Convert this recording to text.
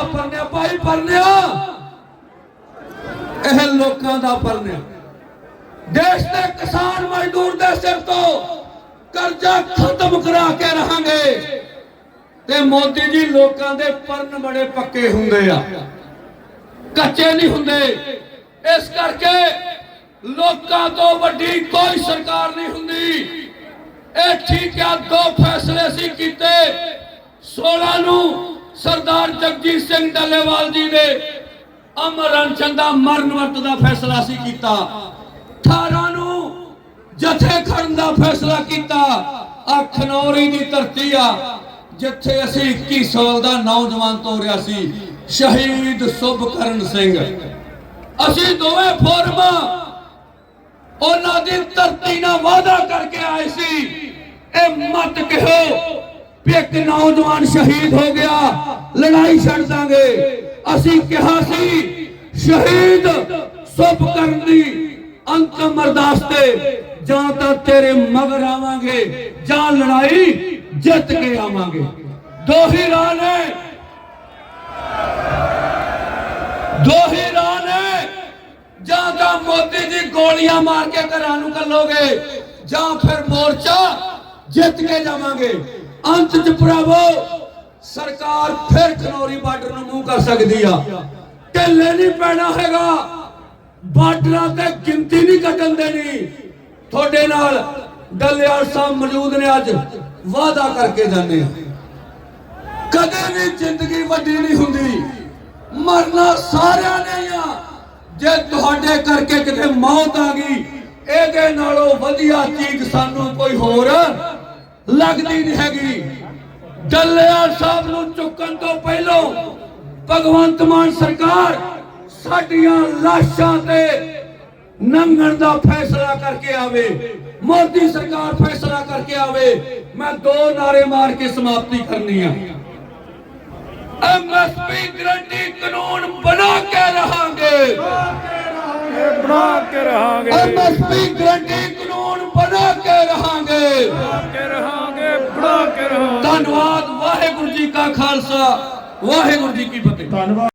ਦਾ ਪਰਨਿਆ, ਭਾਈ ਪਰਨਿਆ। ਇਹ ਲੋਕਾਂ ਦਾ ਪਰਨਿਆ। ਦੇਸ਼ ਦੇ ਕਿਸਾਨ ਮਜ਼ਦੂਰ ਦੇ ਸਿਰ ਤੋਂ ਕਰਜ਼ਾ ਖਤਮ ਕਰਾ ਕੇ ਰਹਾਂਗੇ ਤੇ ਮੋਦੀ ਜੀ ਲੋਕਾਂ ਦੇ ਪਰਨ ਬੜੇ ਪੱਕੇ ਹੁੰਦੇ ਆ। ਕੱਚੇ ਨਹੀਂ ਹੁੰਦੇ। ਇਸ ਕਰਕੇ ਲੋਕਾਂ ਤੋਂ ਵੱਡੀ ਕੋਈ ਸਰਕਾਰ ਨਹੀਂ ਹੁੰਦੀ। ਇਹ ਠੀਕ ਆ, ਦੋ ਫੈਸਲੇ ਸੀ ਕੀਤੇ। 16 ਨੂੰ ਸਰਦਾਰ ਜਗਜੀਤ ਸਿੰਘ ਡੱਲੇਵਾਲ ਜੀ ਨੇ ਅਮਰ ਅਨਸ਼ਨ ਦਾ ਮਰਨ ਵਰਤ ਦਾ ਫੈਸਲਾ ਸੀ ਕੀਤਾ। 18 ਨੂੰ ਜਥੇ ਖੜਨ ਦਾ ਫੈਸਲਾ ਕੀਤਾ। ਆ ਖਨੌਰੀ ਦੀ ਧਰਤੀ ਆ, ਜਿੱਥੇ ਅਸੀਂ 21 ਸਾਲ ਦਾ ਨੌਜਵਾਨ ਤੋਰਿਆ ਸੀ, ਸ਼ਹੀਦ ਸੁਭਕਰਨ ਸਿੰਘ। ਅਸੀਂ ਦੋਵੇਂ ਫੋਰਮਾਂ, ਉਹਨਾਂ ਦੀ ਧਰਤੀ ਨਾਲ ਵਾਅਦਾ ਕਰਕੇ ਆਏ ਸੀ, ਇਹ ਮਤ ਕਹੋ ਵੀ ਇੱਕ ਨੌਜਵਾਨ ਸ਼ਹੀਦ ਹੋ ਗਿਆ। ਲੜਾਈ ਛੱਡ ਦਾਂਗੇ। ਅਸੀਂ ਕਿਹਾ ਸੀ, ਸ਼ਹੀਦ ਸੁਭ ਕਰਨ ਦੀ ਅੰਤਮ ਅਰਦਾਸ ਤੇ ਜਾਂ ਤਾਂ ਤੇਰੇ ਮਗਰ ਆਵਾਂਗੇ ਜਾਂ ਲੜਾਈ ਜਿੱਤ ਕੇ ਆਵਾਂਗੇ। ਦੋ ਹੀ ਰਾਹ ਨੇ। ਦੋ ਹੀ ਰਾਹ ਨੇ। ਜਾਂ ਤਾਂ ਮੋਦੀ ਜੀ ਗੋਲੀਆਂ ਮਾਰ ਕੇ ਘਰਾਂ ਨੂੰ ਕੱਲੋਗੇ ਜਾਂ ਫਿਰ ਮੋਰਚਾ ਜਿੱਤ ਕੇ ਜਾਵਾਂਗੇ। ਅੰਤ ਚ ਭਰਾਵੋ, ਸਰਕਾਰ ਫਿਰ ਖਨੌਰੀ ਬਾਰਡਰ ਨੂੰ ਮੂੰਹ ਕਰ ਸਕਦੀ ਆ। ਢਿੱਲੇ ਨਹੀਂ ਪੈਣਾ ਹੈਗਾ। ਬਾਰਡਰਾਂ ਤੇ ਗਿਣਤੀ ਨਹੀਂ ਕੱਟਣ ਦੇਣੀ। ਤੁਹਾਡੇ ਨਾਲ ਡੱਲੇਵਾਲ ਸਾਹਿਬ ਮੌਜੂਦ ਨੇ ਅੱਜ। ਵਾਅਦਾ ਕਰਕੇ ਜਾਂਦੇ ਆ। ਕਦੇ ਵੀ ਜ਼ਿੰਦਗੀ ਵੱਡੀ ਨਹੀਂ ਹੁੰਦੀ। ਮਰਨਾ ਸਾਰਿਆਂ ਨੇ ਆ। ਜੇ ਤੁਹਾਡੇ ਕਰਕੇ ਕਿਤੇ ਮੌਤ ਆ ਗਈ, ਇਹਦੇ ਨਾਲੋਂ ਵਧੀਆ ਚੀਜ਼ ਸਾਨੂੰ ਕੋਈ ਹੋਰ ਲੱਗਦੀ ਨਹੀਂ ਹੈਗੀ। ਡੱਲੇਵਾਲ ਸਾਹਿਬ ਨੂੰ ਚੁੱਕਣ ਤੋਂ ਪਹਿਲਾਂ ਭਗਵੰਤ ਮਾਨ ਸਰਕਾਰ ਸਾਡੀਆਂ ਲਾਸ਼ਾਂ ਤੇ ਨੰਗਣ ਦਾ ਫੈਸਲਾ ਕਰਕੇ ਆਵੇ। ਮੋਦੀ ਸਰਕਾਰ ਫੈਸਲਾ ਕਰਕੇ ਆਵੇ। ਮੈਂ ਦੋ ਨਾਰੇ ਮਾਰ ਕੇ ਸਮਾਪਤੀ ਕਰਨੀ ਆ। ਐਮਐਸਪੀ ਗਰੰਟੀ ਕਾਨੂੰਨ ਬਣਾ ਕੇ ਰਹਾਂਗੇ। ਬਣਾ ਕੇ ਰਹਾਂਗੇ। ਐਮਐਸਪੀ ਗਰੰਟੀ ਰਹਾਂਗੇ ਬਣਾ ਕੇ ਰਹਾਂਗੇ ਬਣਾ ਕੇ ਰਹਾਂਗੇ। ਧੰਨਵਾਦ ਵਾਹਿਗੁਰੂ ਜੀ ਕਾ ਖਾਲਸਾ ਵਾਹਿਗੁਰੂ ਜੀ ਕੀ ਫਤਿਹ। ਧੰਨਵਾਦ।